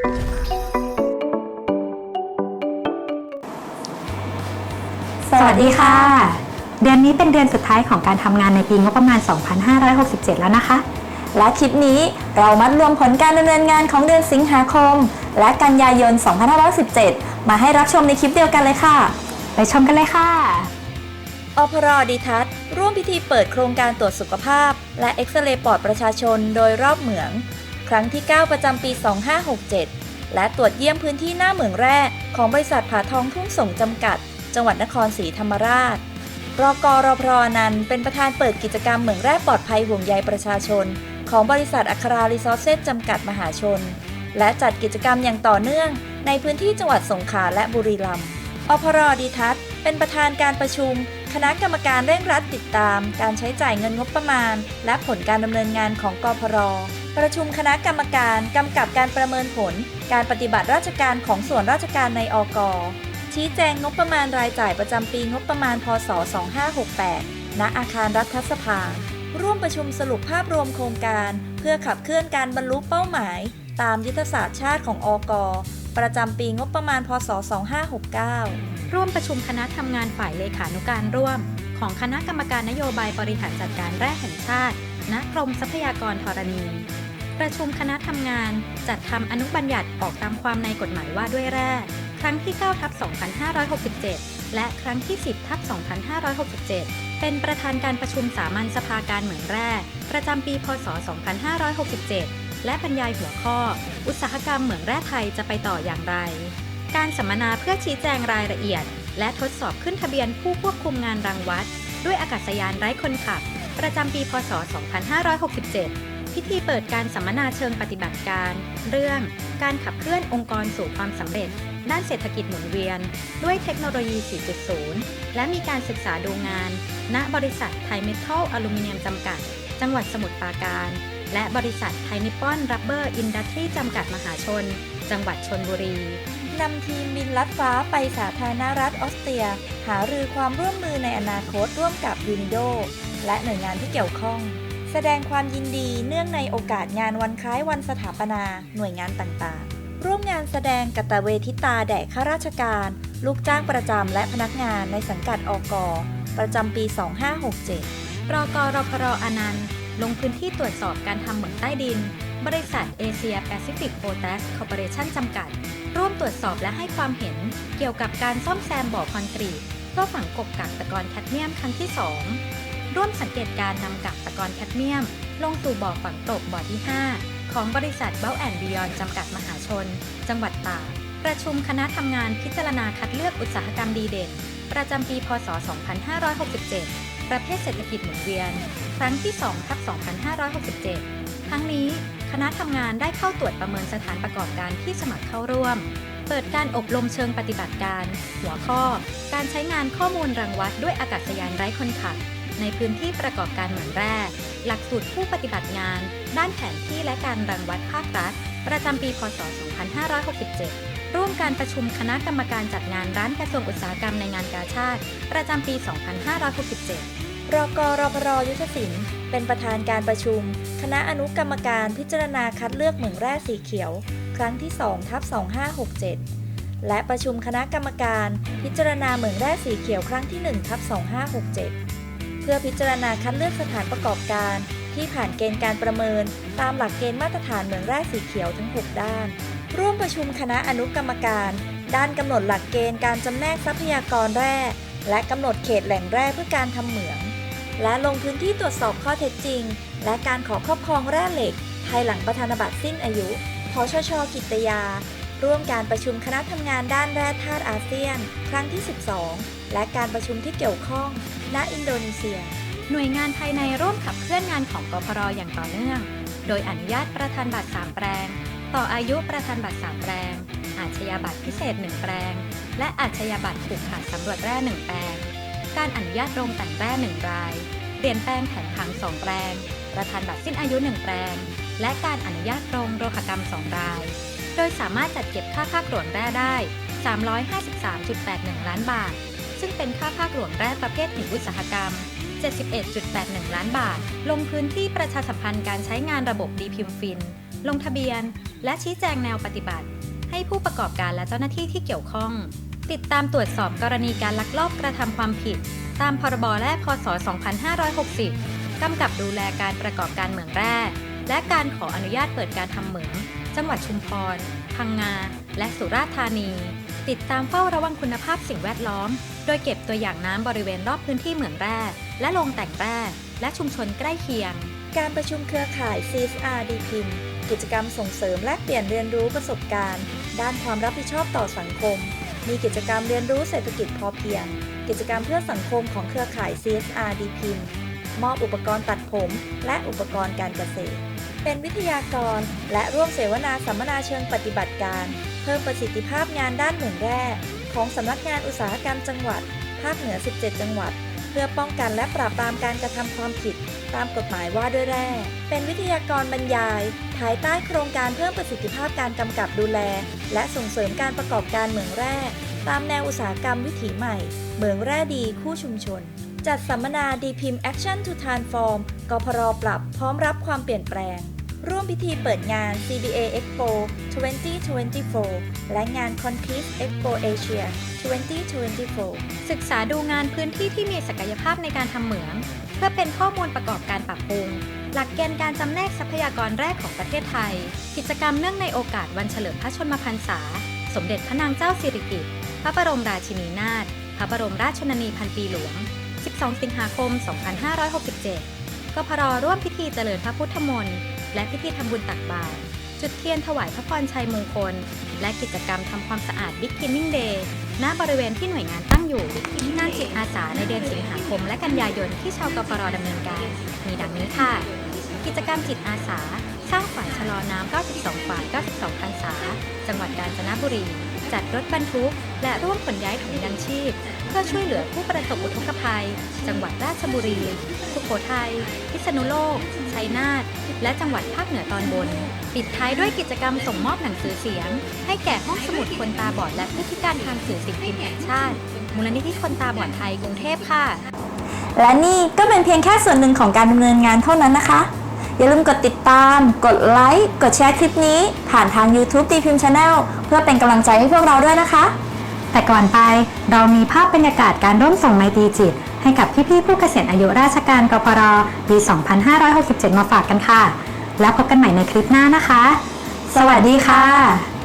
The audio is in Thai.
สวัสดีค่ะ เดือนนี้เป็นเดือนสุดท้ายของการทำงานในปีงบประมาณ 2567 แล้วนะคะ และคลิปนี้เรามัดรวมผลการดำเนินงานของเดือนสิงหาคม และกันยายน 2517 มาให้รับชมในคลิปเดียวกันเลยค่ะ ไปชมกันเลยค่ะอพรดีทัศร่วมพิธีเปิดโครงการตรวจสุขภาพ และเอ็กซเรย์ปอดประชาชนโดยรอบเหมือง ครั้งที่ 9 ประจำปี 2567 และตรวจเยี่ยมพื้นที่หน้าเหมืองแร่ของบริษัทผาทองทุ่งส่งจำกัด จังหวัดนครศรีธรรมราชรอกรพรนันเป็นประธานเปิดกิจกรรมเหมืองแร่ปลอดภัยห่วงใยประชาชน ของบริษัทอัครารีซอสเซสจำกัดมหาชน และจัดกิจกรรมอย่างต่อเนื่อง ในพื้นที่จังหวัดสงขลาและบุรีรัมย์อพรดีทัศน์เป็นประธานการประชุม คณะกรรมการเร่งรัดติดตาม การใช้จ่ายเงินงบประมาณ และผลการดำเนินงานของกพร ประชุมคณะกรรมการกำกับการประเมินผล การปฏิบัติราชการของส่วนราชการในอกชี้แจงงบประมาณรายจ่ายประจำปีงบประมาณ พศ 2568 ณ อาคารรัฐสภา ร่วมประชุมสรุปภาพรวมโครงการ เพื่อขับเคลื่อนการบรรลุเป้าหมาย ตามยุทธศาสตร์ชาติของอกประจำปีงบประมาณ พศ 2569 ร่วมประชุมคณะทำงานฝ่ายเลขานุการร่วม ของคณะกรรมการนโยบายบริหารจัดการแร่แห่งชาติ ณกรมทรัพยากรธรณี ประชุมคณะทำงานจัดทำอนุบัญญัติออกตามความในกฎหมายว่าด้วยแร่ครั้งที่ 9 ทับ 2567 และครั้งที่ 10 ทับ 2567 เป็นประธานการประชุมสามัญสภาการเหมืองแร่ ประจำปี พศ 2567 และบรรยายหัวข้อ อุตสาหกรรมเหมืองแร่ไทยจะไปต่ออย่างไร การสัมมนาเพื่อชี้แจงรายละเอียด และทดสอบขึ้นทะเบียนผู้ควบคุมงานรังวัด ด้วยอากาศยานไร้คนขับ ประจำปีพศ 2567 พิธีเปิดการสัมมนาเชิงปฏิบัติการ เรื่องการขับเคลื่อนองค์กรสู่ความสำเร็จ ด้านเศรษฐกิจหมุนเวียน ด้วยเทคโนโลยี 4.0 และมีการศึกษาดูงาน ณบริษัทไทยเมทัลอลูมิเนียมจำกัด จังหวัดสมุทรปราการ และบริษัทไทยนิปปอนรับเบอร์อินดัสทรีจำกัดมหาชน จังหวัดชนบุรี นำทีมบินลัดฟ้าไปสาธารณรัฐออสเตรีย หารือความร่วมมือในอนาคตร่วมกับยูนิโด และหน่วยงานที่เกี่ยวข้อง แสดงความยินดีเนื่องในโอกาสงานวันคล้ายวันสถาปนาหน่วยงานต่างๆ ร่วมงานแสดงกตเวทิตาแด่ข้าราชการ ลูกจ้างประจำและพนักงานในสังกัดอกประจำปี 2567รกรพรอนันต์ ลงพื้นที่ตรวจสอบการทำเหมืองใต้ดิน บริษัทเอเชียแปซิฟิกโพแทสคอร์ปอเรชั่นจำกัด ร่วมตรวจสอบและให้ความเห็นเกี่ยวกับการซ่อมแซมบ่อคอนกรีตเพื่อฝังกบกักตะกอนแคดเมียมครั้งที่ 2 ร่วมสังเกตการนำกักตะกอนแคดเมียม ลงสู่บ่อฝังตกบ่อที่ 5 ของบริษัทเบลแอนบิยอนจำกัดมหาชน จังหวัดตากประชุมคณะทำงานพิจารณาคัดเลือกอุตสาหกรรมดีเด่น ประจำปี พศ 2567 ประเภทเศรษฐกิจหมุนเวียน ครั้งที่2ทับ2567 ทั้งนี้ คณะทำงานได้เข้าตรวจประเมินสถานประกอบการที่สมัครเข้าร่วม เปิดการอบรมเชิงปฏิบัติการ หัวข้อ การใช้งานข้อมูลรังวัดด้วยอากาศยานไร้คนขับ ในพื้นที่ประกอบการเหมืองแร่ หลักสูตรผู้ปฏิบัติงาน ด้านแผนที่และการรังวัดภาครัฐ ประจำปี พศ 2567 ร่วมการประชุมคณะกรรมการจัดงานร้านกระทรวงอุตสาหกรรมในงานกาชาติ ประจำปี 2567 รกรพรยุทธศิลป์เป็นประธานการประชุม คณะอนุกรรมการพิจารณาคัดเลือกเหมืองแร่สีเขียว ครั้งที่2ทับ2567 และประชุมคณะกรรมการ พิจารณาเหมืองแร่สีเขียวครั้งที่1ทับ2567 เพื่อพิจารณาคัดเลือกสถานประกอบการ ที่ผ่านเกณฑ์การประเมิน ตามหลักเกณฑ์มาตรฐานเหมืองแร่สีเขียวทั้ง 6 ด้าน ร่วมประชุมคณะอนุกรรมการ ด้านกำหนดหลักเกณฑ์การจำแนกทรัพยากรแร่และกำหนดเขตแหล่งแร่เพื่อการทำเหมือง และลงพื้นที่ตรวจสอบข้อเท็จจริง และการขอครอบครองแร่เหล็ก ภายหลังประธานบัตรสิ้นอายุพชช กิตยา ร่วมการประชุมคณะทำงานด้านแร่ธาตุอาเซียน ครั้งที่ 12 และการประชุมที่เกี่ยวข้อง ณ อินโดนีเซีย หน่วยงานภายในร่วมขับเคลื่อนงานของกพรอย่างต่อเนื่อง โดยอนุญาตประธานบัตร3แปลง ต่ออายุประธานบัตร3แปลง อาชญาบัตรพิเศษ 1 แปลง และอาชญาบัตรผูกขาดสำรวจแร่1แปลง การอนุญาตโรงแต่งแร่1ราย เปลี่ยนแปลงแผนผัง2แปลง ประธานบัตรสิ้นอายุ 1 แปลง และการอนุญาตโรงโลหกรรม 2 ราย โดยสามารถจัดเก็บค่าภาคหลวงแร่ได้ 353.81 ล้านบาท ซึ่งเป็นค่าภาคหลวงแร่ประเภทหินอุตสาหกรรม 71.81 ล้านบาท ลงพื้นที่ประชาสัมพันธ์การใช้งานระบบดีพิมฟิน ลงทะเบียน และชี้แจงแนวปฏิบัติ ให้ผู้ประกอบการและเจ้าหน้าที่ที่เกี่ยวข้อง ติดตามตรวจสอบกรณีการลักลอบกระทำความผิด ตามพรบแร่พศ 2560 กำกับดูแลการประกอบการเหมืองแร่ และการขออนุญาตเปิดการทำเหมือง จังหวัดชุมพร พังงา และสุราษฎร์ธานี ติดตามเฝ้าระวังคุณภาพสิ่งแวดล้อม โดยเก็บตัวอย่างน้ำบริเวณรอบพื้นที่เหมืองแร่ และโรงแต่งแร่ และชุมชนใกล้เคียง การประชุมเครือข่าย CSR d p i m กิจกรรมส่งเสริมแลกเปลี่ยนเรียนรู้ประสบการณ์ ด้านความรับผิดชอบต่อสังคม มีกิจกรรมเรียนรู้เศรษฐกิจพอเพียง กิจกรรมเพื่อสังคมของเครือข่าย CSR d p i m มอบอุปกรณ์ตัดผม และอุปกรณ์การเกษตร เป็นวิทยากร และร่วมเสวนาสัมมนาเชิงปฏิบัติการ เพิ่มประสิทธิภาพงานด้านเหมืองแร่ของสำนักงานอุตสาหกรรมจังหวัด ภาคเหนือ 17 จังหวัด เพื่อป้องกันและปราบปรามการกระทำความผิด ตามกฎหมายว่าด้วยแร่ เป็นวิทยากรบรรยาย ภายใต้โครงการเพิ่มประสิทธิภาพการกำกับดูแล และส่งเสริมการประกอบการเหมืองแร่ ตามแนวอุตสาหกรรมวิถีใหม่ เหมืองแร่ดีคู่ชุมชน จัดสัมมนาดีพิมพ์ Action to Transform กพรปรับพร้อมรับความเปลี่ยนแปลง ร่วมพิธีเปิดงาน CBA Expo 2024 และงาน Conquist Expo Asia 2024 ศึกษาดูงานพื้นที่ที่มีศักยภาพในการทำเหมือง เพื่อเป็นข้อมูลประกอบการปรับปรุง หลักเกณฑ์การจำแนกทรัพยากรแรกของประเทศไทย กิจกรรมเนื่องในโอกาสวันเฉลิมพระชนมพรรษา สมเด็จพระนางเจ้าสิริกิติ์ พระบรมราชินีนาถ พระบรมราชชนนีพันปีหลวง 12 สิงหาคม 2567 กพรร่วมพิธีเจริญพระพุทธมนต์และพิธีทำบุญตักบาตรจุดเทียนถวายพระพรชัยมงคล และกิจกรรมทำความสะอาด Big Cleaning Day ณบริเวณที่หน่วยงานตั้งอยู่งานจิตอาสาในเดือนสิงหาคมและกันยายนที่ชาวกปรดำเนินการ มีดังนี้ค่ะ กิจกรรมจิตอาสา สร้างฝ่ายชะลอน้ำ 92 ฝ่าย 92พรรษา จังหวัดกาญจนบุรี จัดรถบรรทุก และร่วมขนย้ายถุงยังชีพ เพื่อช่วยเหลือผู้ประสบอุทกภัย จังหวัดราชบุรี สุโขทัย พิษณุโลก ชัยนาท และจังหวัดภาคเหนือตอนบน ปิดท้ายด้วยกิจกรรมส่งมอบหนังสือเสียง ให้แก่ห้องสมุดคนตาบอดและผู้พิการทางสื่อสิ่งพิมพ์แห่งชาติ มูลนิธิคนตาบอดไทยกรุงเทพค่ะ และนี่ก็เป็นเพียงแค่ส่วนหนึ่งของการดำเนินงานเท่านั้นนะคะ อย่าลืมกดติดตาม กดไลค์ กดแชร์คลิปนี้ ผ่านทาง YouTube ตีพิมพ์ Channel เพื่อเป็นกำลังใจให้พวกเราด้วยนะคะ แต่ก่อนไปเรามีภาพบรรยากาศการร่วมส่งไมตรีจิต ให้กับพี่ๆผู้เกษียณอายุราชการกพรปี 2567 มาฝากกันค่ะ แล้วพบกันใหม่ในคลิปหน้านะคะ สวัสดีค่ะ